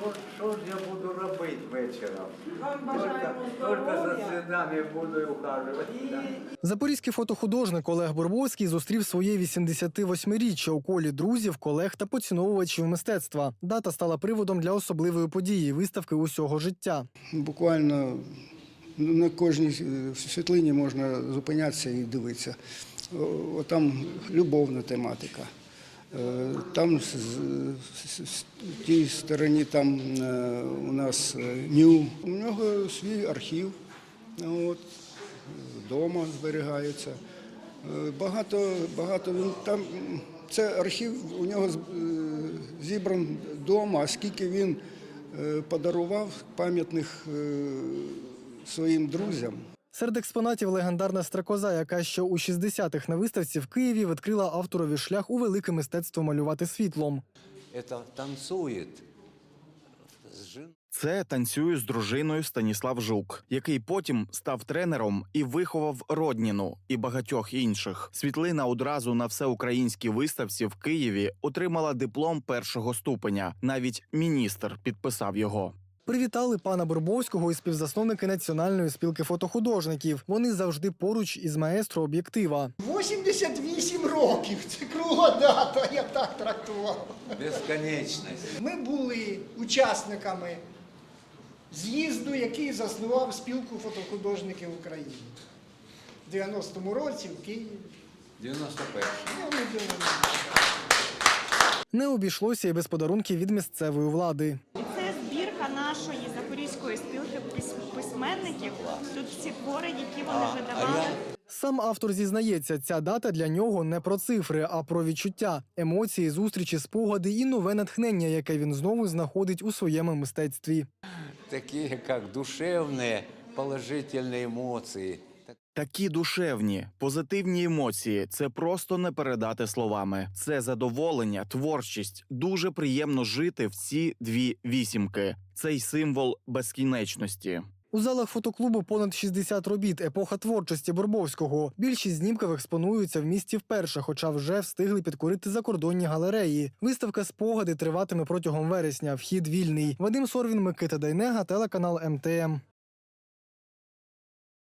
Що, що ж я буду робити вечором? Вам Тільки, бажаємо тільки за здоров'я. синами буду ухажувати. да. Запорізький фотохудожник Олег Бурбовський зустрів своє 88-річчя у колі друзів, колег та поціновувачів мистецтва. Дата стала приводом для особливої події виставки усього життя. Буквально на кожній е, світлині можна зупинятися і дивитися. О, Там любовна тематика. Е, Там з тій стороні там е, у нас е, ню. У нього свій архів. От, вдома зберігається. Багато, багато він там. Це архів у нього зібран вдома, а скільки він подарував пам'ятних своїм друзям. Серед експонатів легендарна стрекоза, яка ще у 60-х на виставці в Києві відкрила авторові шлях у велике мистецтво малювати світлом. это танцует Це танцюю з дружиною Станіслав Жук, який потім став тренером і виховав Родніну і багатьох інших. Світлина одразу на всеукраїнській виставці в Києві отримала диплом першого ступеня. Навіть міністр підписав його. Привітали пана Бурбовського і співзасновники Національної спілки фотохудожників. Вони завжди поруч із маестро об'єктива. 88 років. Це кругла дата, я так трактував. Безконечність. Ми були учасниками з'їзду, який заснував спілку фотохудожників України. В 90-му році в Києві. 91. Ну. Не обійшлося і без подарунків від місцевої влади Це збірка нашої запорізької спілки пис- письменників. Тут всі твори, які вони видавали. Сам автор зізнається, ця дата для нього не про цифри, а про відчуття, емоції, зустрічі, спогади і нове натхнення, яке він знову знаходить у своєму мистецтві. такие как душевные, положительные эмоции. Так- Такі душевні, позитивні емоції це просто не передати словами. Це задоволення, творчість. Дуже приємно жити в ці дві вісімки. Цей символ безкінечності. У залах фотоклубу понад 60 робіт епоха творчості Бурбовського. Більшість знімків експонуються в місті вперше, хоча вже встигли підкорити закордонні галереї. Виставка спогади триватиме протягом вересня. Вхід вільний. Вадим Сорвін, Микита Дайнега, телеканал МТМ.